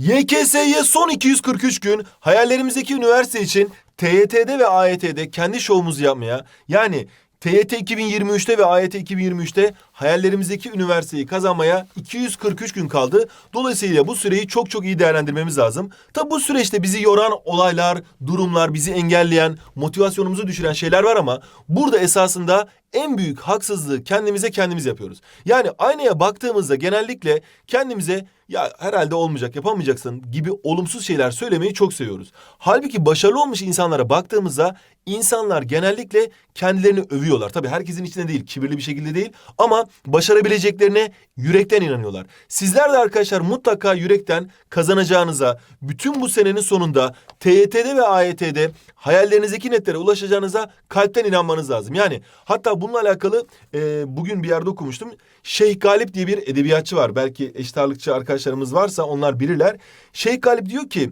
YKS'ye son 243 gün hayallerimizdeki üniversite için TYT'de ve AYT'de kendi şovumuzu yapmaya yani TYT 2023'te ve AYT 2023'te hayallerimizdeki üniversiteyi kazanmaya 243 gün kaldı. Dolayısıyla bu süreyi çok çok iyi değerlendirmemiz lazım. Tabi bu süreçte bizi yoran olaylar, durumlar, bizi engelleyen, motivasyonumuzu düşüren şeyler var ama burada esasında en büyük haksızlığı kendimize kendimiz yapıyoruz. Yani aynaya baktığımızda genellikle kendimize ya herhalde olmayacak, yapamayacaksın gibi olumsuz şeyler söylemeyi çok seviyoruz. Halbuki başarılı olmuş insanlara baktığımızda insanlar genellikle kendilerini övüyorlar. Tabii herkesin içinde değil, kibirli bir şekilde değil ama başarabileceklerine yürekten inanıyorlar. Sizler de arkadaşlar mutlaka yürekten kazanacağınıza, bütün bu senenin sonunda TYT'de ve AYT'de hayallerinizdeki netlere ulaşacağınıza kalpten inanmanız lazım. Yani hatta bununla alakalı e, bugün bir yerde okumuştum. Şeyh Galip diye bir edebiyatçı var. Belki eşit ağırlıkçı arkadaşlarımız varsa onlar bilirler. Şeyh Galip diyor ki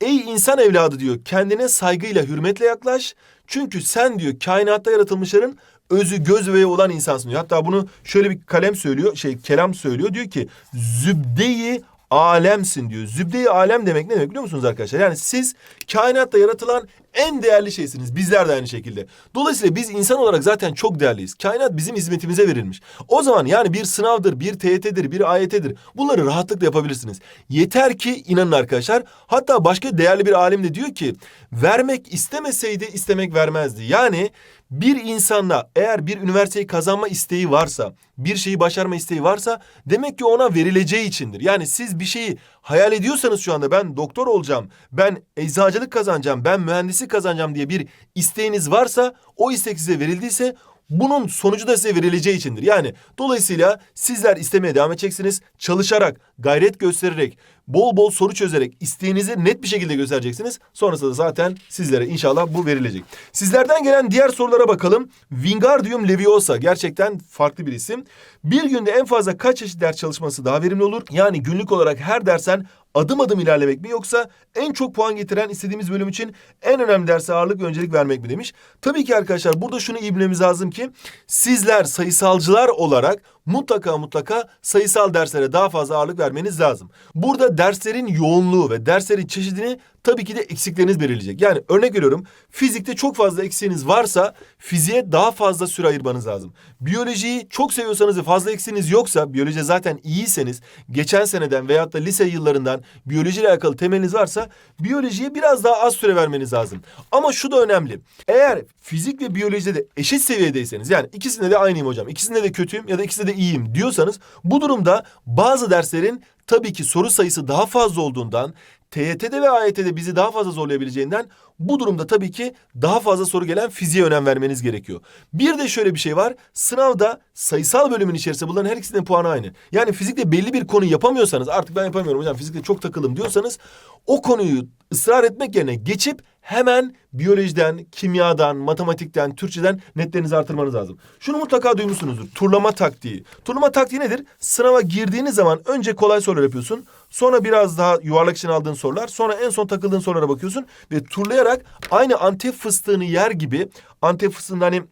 Ey insan evladı diyor kendine saygıyla hürmetle yaklaş. Çünkü sen diyor kainatta yaratılmışların özü göz ve olan insansın diyor. Hatta bunu şöyle bir kalem söylüyor şey kelam söylüyor diyor ki zübdeyi alemsin diyor. Zübde-i alem demek ne demek biliyor musunuz arkadaşlar? Yani siz kainatta yaratılan en değerli şeysiniz. Bizler de aynı şekilde. Dolayısıyla biz insan olarak zaten çok değerliyiz. Kainat bizim hizmetimize verilmiş. O zaman yani bir sınavdır, bir TYT'dir, bir AYT'dir. Bunları rahatlıkla yapabilirsiniz. Yeter ki inanın arkadaşlar. Hatta başka değerli bir alim de diyor ki vermek istemeseydi istemek vermezdi. Yani bir insanla eğer bir üniversiteyi kazanma isteği varsa, bir şeyi başarma isteği varsa demek ki ona verileceği içindir. Yani siz bir şeyi hayal ediyorsanız şu anda ben doktor olacağım, ben eczacılık kazanacağım, ben mühendislik kazanacağım diye bir isteğiniz varsa o istek size verildiyse bunun sonucu da size verileceği içindir. Yani dolayısıyla sizler istemeye devam edeceksiniz. Çalışarak, gayret göstererek, bol bol soru çözerek isteğinizi net bir şekilde göstereceksiniz. Sonrasında da zaten sizlere inşallah bu verilecek. Sizlerden gelen diğer sorulara bakalım. Wingardium Leviosa gerçekten farklı bir isim. Bir günde en fazla kaç çeşit ders çalışması daha verimli olur? Yani günlük olarak her dersen adım adım ilerlemek mi yoksa en çok puan getiren istediğimiz bölüm için en önemli derse ağırlık ve öncelik vermek mi demiş. Tabii ki arkadaşlar burada şunu iyi bilmemiz lazım ki sizler sayısalcılar olarak mutlaka mutlaka sayısal derslere daha fazla ağırlık vermeniz lazım. Burada derslerin yoğunluğu ve derslerin çeşidini tabii ki de eksikleriniz belirleyecek. Yani örnek veriyorum fizikte çok fazla eksiğiniz varsa fiziğe daha fazla süre ayırmanız lazım. Biyolojiyi çok seviyorsanız ve fazla eksiğiniz yoksa biyoloji zaten iyiyseniz geçen seneden veyahut da lise yıllarından biyolojiyle alakalı temeliniz varsa biyolojiye biraz daha az süre vermeniz lazım. Ama şu da önemli. Eğer fizik ve biyolojide de eşit seviyedeyseniz yani ikisinde de aynıyım hocam ikisinde de kötüyüm ya da ikisinde de iyiyim diyorsanız bu durumda bazı derslerin tabii ki soru sayısı daha fazla olduğundan TYT'de ve AYT'de bizi daha fazla zorlayabileceğinden bu durumda tabii ki daha fazla soru gelen fiziğe önem vermeniz gerekiyor. Bir de şöyle bir şey var. Sınavda sayısal bölümün içerisinde bunların her ikisinin puanı aynı. Yani fizikte belli bir konu yapamıyorsanız artık ben yapamıyorum hocam fizikte çok takılım diyorsanız o konuyu ısrar etmek yerine geçip hemen biyolojiden, kimyadan, matematikten, Türkçeden netlerinizi artırmanız lazım. Şunu mutlaka duymuşsunuzdur. Turlama taktiği. Turlama taktiği nedir? Sınava girdiğiniz zaman önce kolay sorular yapıyorsun. Sonra biraz daha yuvarlak için aldığın sorular. Sonra en son takıldığın sorulara bakıyorsun. Ve turlayarak aynı antep fıstığını yer gibi antep fıstığında hani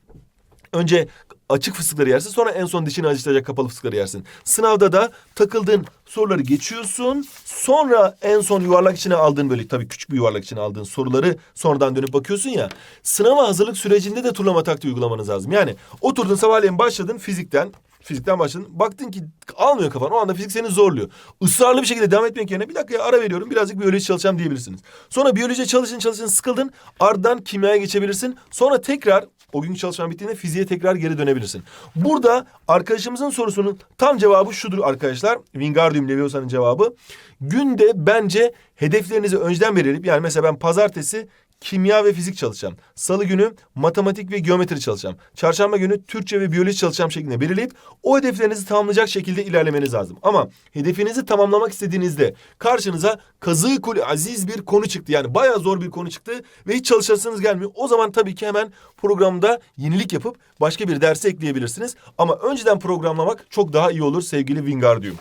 önce açık fıstıkları yersin sonra en son dişini acıtacak kapalı fıstıkları yersin. Sınavda da takıldığın soruları geçiyorsun. Sonra en son yuvarlak içine aldığın böyle tabii küçük bir yuvarlak içine aldığın soruları sonradan dönüp bakıyorsun ya. Sınava hazırlık sürecinde de turlama taktiği uygulamanız lazım. Yani oturdun sabahleyin başladın fizikten fizikten başladın. Baktın ki almıyor kafan. O anda fizik seni zorluyor. Israrlı bir şekilde devam etmek yerine bir dakika ara veriyorum. Birazcık biyoloji çalışacağım diyebilirsiniz. Sonra biyoloji çalışın çalışın sıkıldın. Ardından kimyaya geçebilirsin. Sonra tekrar o günkü çalışman bittiğinde fiziğe tekrar geri dönebilirsin. Burada arkadaşımızın sorusunun tam cevabı şudur arkadaşlar. Wingardium Leviosan'ın cevabı. Günde bence hedeflerinizi önceden belirleyip yani mesela ben pazartesi kimya ve fizik çalışacağım. Salı günü matematik ve geometri çalışacağım. Çarşamba günü Türkçe ve biyoloji çalışacağım şeklinde belirleyip o hedeflerinizi tamamlayacak şekilde ilerlemeniz lazım. Ama hedefinizi tamamlamak istediğinizde karşınıza kazığı kul aziz bir konu çıktı. Yani bayağı zor bir konu çıktı ve hiç çalışasınız gelmiyor. O zaman tabii ki hemen programda yenilik yapıp başka bir dersi ekleyebilirsiniz. Ama önceden programlamak çok daha iyi olur sevgili Wingardium.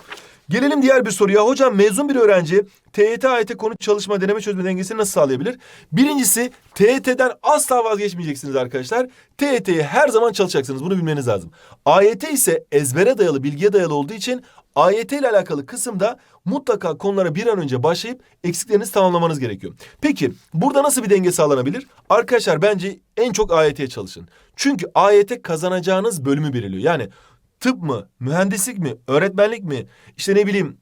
Gelelim diğer bir soruya. Hocam mezun bir öğrenci TYT, AYT konu çalışma, deneme çözme dengesini nasıl sağlayabilir? Birincisi TYT'den asla vazgeçmeyeceksiniz arkadaşlar. TYT'ye her zaman çalışacaksınız. Bunu bilmeniz lazım. AYT ise ezbere dayalı, bilgiye dayalı olduğu için AYT ile alakalı kısımda mutlaka konulara bir an önce başlayıp eksiklerinizi tamamlamanız gerekiyor. Peki burada nasıl bir denge sağlanabilir? Arkadaşlar bence en çok AYT'ye çalışın. Çünkü AYT kazanacağınız bölümü belirliyor. Yani tıp mı, mühendislik mi, öğretmenlik mi, işte ne bileyim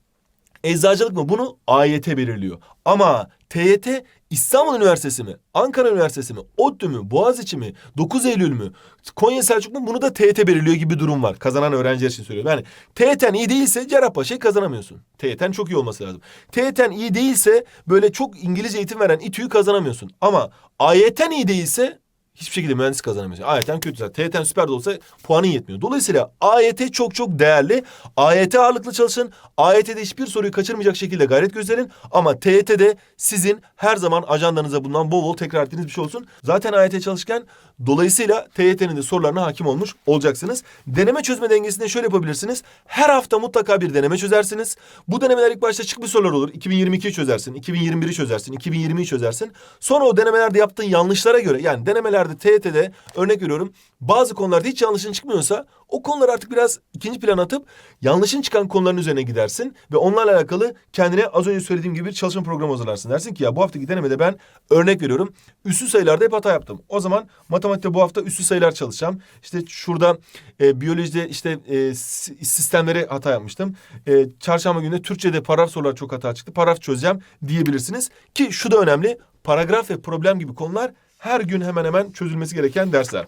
eczacılık mı bunu AYT belirliyor. Ama TYT İstanbul Üniversitesi mi, Ankara Üniversitesi mi, ODTÜ mü, Boğaziçi mi, 9 Eylül mü, Konya Selçuk mu bunu da TYT belirliyor gibi durum var. Kazanan öğrenciler için söylüyorum. Yani TYT'n iyi değilse Cerrahpaşa'yı kazanamıyorsun. TYT'n çok iyi olması lazım. TYT'n iyi değilse böyle çok İngilizce eğitim veren İTÜ'yü kazanamıyorsun. Ama AYT'n iyi değilse hiçbir şekilde mühendis kazanamıyorsun. AYT'n kötü zaten. Süper de olsa puanın yetmiyor. Dolayısıyla AYT çok çok değerli. AYT ağırlıklı çalışın. AYT'de hiçbir soruyu kaçırmayacak şekilde gayret gösterin. Ama TYT'de sizin her zaman ajandanıza bulunan bol bol tekrar ettiğiniz bir şey olsun. Zaten AYT çalışırken dolayısıyla TYT'nin de sorularına hakim olmuş olacaksınız. Deneme çözme dengesinde şöyle yapabilirsiniz. Her hafta mutlaka bir deneme çözersiniz. Bu denemeler ilk başta çıkmış sorular olur. 2022'yi çözersin, 2021'i çözersin, 2020'yi çözersin. Sonra o denemelerde yaptığın yanlışlara göre yani denemelerde TYT'de örnek veriyorum bazı konularda hiç yanlışın çıkmıyorsa o konuları artık biraz ikinci plana atıp yanlışın çıkan konuların üzerine gidersin ve onlarla alakalı kendine az önce söylediğim gibi bir çalışma programı hazırlarsın. Dersin ki ya bu haftaki denemede ben örnek veriyorum üssü sayılarda hep hata yaptım. O zaman matematikte bu hafta üssü sayılar çalışacağım. İşte şurada e, biyolojide işte e, si- sistemlere hata yapmıştım. E, çarşamba günü Türkçe'de paragraf sorular çok hata çıktı. Paragraf çözeceğim diyebilirsiniz. Ki şu da önemli. Paragraf ve problem gibi konular her gün hemen hemen çözülmesi gereken dersler.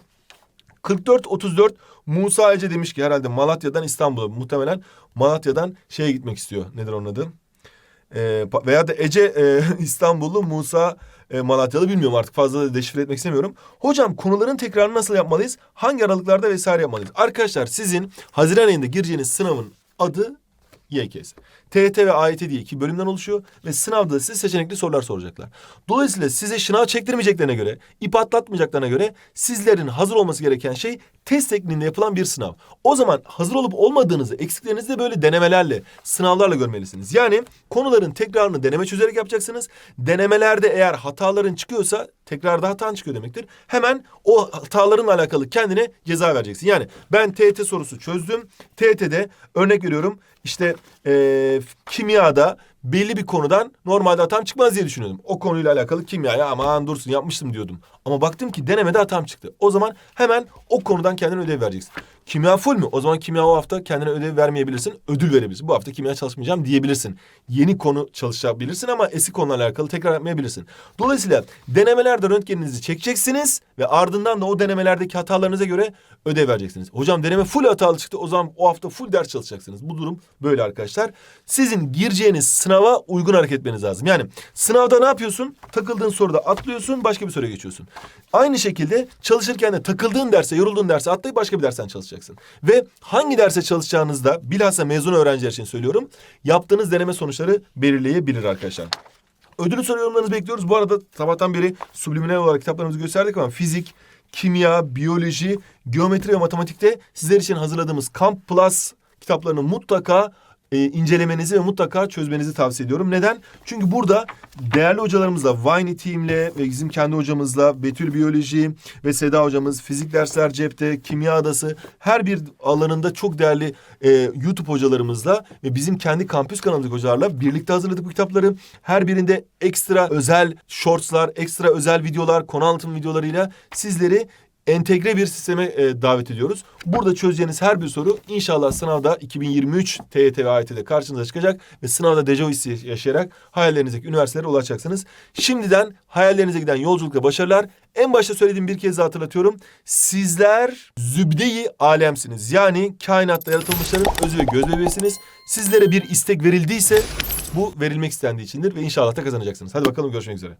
44-34 Musa Ece demiş ki herhalde Malatya'dan İstanbul'a muhtemelen Malatya'dan şeye gitmek istiyor. Nedir onun adı? Pa- veya da Ece e, İstanbullu Musa e, Malatyalı bilmiyorum artık fazla da deşifre etmek istemiyorum. Hocam konuların tekrarını nasıl yapmalıyız? Hangi aralıklarda vesaire yapmalıyız? Arkadaşlar sizin Haziran ayında gireceğiniz sınavın adı YKS. TYT ve AYT diye iki bölümden oluşuyor ve sınavda size seçenekli sorular soracaklar. Dolayısıyla size şınav çektirmeyeceklerine göre, ip atlatmayacaklarına göre sizlerin hazır olması gereken şey test tekniğinde yapılan bir sınav. O zaman hazır olup olmadığınızı, eksiklerinizi de böyle denemelerle, sınavlarla görmelisiniz. Yani konuların tekrarını deneme çözerek yapacaksınız. Denemelerde eğer hataların çıkıyorsa tekrarda hatan çıkıyor demektir. Hemen o hatalarınla alakalı kendine ceza vereceksin. Yani ben TET sorusu çözdüm. TET'de örnek veriyorum işte eee, kimyada belli bir konudan normalde hatam çıkmaz diye düşünüyordum. O konuyla alakalı kimyaya aman dursun yapmıştım diyordum. Ama baktım ki denemede hatam çıktı. O zaman hemen o konudan kendine ödev vereceksin. Kimya full mü? O zaman kimya o hafta kendine ödev vermeyebilirsin. Ödül verebilirsin. Bu hafta kimya çalışmayacağım diyebilirsin. Yeni konu çalışabilirsin ama eski konularla alakalı tekrar yapmayabilirsin. Dolayısıyla denemelerde röntgeninizi çekeceksiniz ve ardından da o denemelerdeki hatalarınıza göre ödev vereceksiniz. Hocam deneme full hatalı çıktı. O zaman o hafta full ders çalışacaksınız. Bu durum böyle arkadaşlar. Sizin gireceğiniz sınava uygun hareket etmeniz lazım. Yani sınavda ne yapıyorsun? Takıldığın soruda atlıyorsun, başka bir soruya geçiyorsun. Aynı şekilde çalışırken de takıldığın derse, yorulduğun derse atlayıp başka bir dersten çalışacaksın. Ve hangi derse çalışacağınızda bilhassa mezun öğrenciler için söylüyorum. Yaptığınız deneme sonuçları belirleyebilir arkadaşlar. Ödülü soru yorumlarınızı bekliyoruz. Bu arada sabahtan beri subliminal olarak kitaplarımızı gösterdik ama fizik, kimya, biyoloji, geometri ve matematikte sizler için hazırladığımız Camp Plus kitaplarını mutlaka e, incelemenizi ve mutlaka çözmenizi tavsiye ediyorum. Neden? Çünkü burada değerli hocalarımızla, Vayni Team'le ve bizim kendi hocamızla, Betül Biyoloji ve Seda hocamız, fizik dersler cepte, kimya adası, her bir alanında çok değerli e, YouTube hocalarımızla ve bizim kendi kampüs kanalındaki hocalarla birlikte hazırladık bu kitapları. Her birinde ekstra özel shortslar, ekstra özel videolar, konu anlatım videolarıyla sizleri entegre bir sisteme e, davet ediyoruz. Burada çözeceğiniz her bir soru inşallah sınavda 2023 TYT ve AYT'de karşınıza çıkacak ve sınavda dejavu hissi yaşayarak hayallerinizdeki üniversitelere ulaşacaksınız. Şimdiden hayallerinize giden yolculukta başarılar. En başta söylediğim bir kez daha hatırlatıyorum. Sizler zübdeyi alemsiniz. Yani kainatta yaratılmışların özü ve göz bebeğisiniz. Sizlere bir istek verildiyse bu verilmek istendiği içindir ve inşallah da kazanacaksınız. Hadi bakalım görüşmek üzere.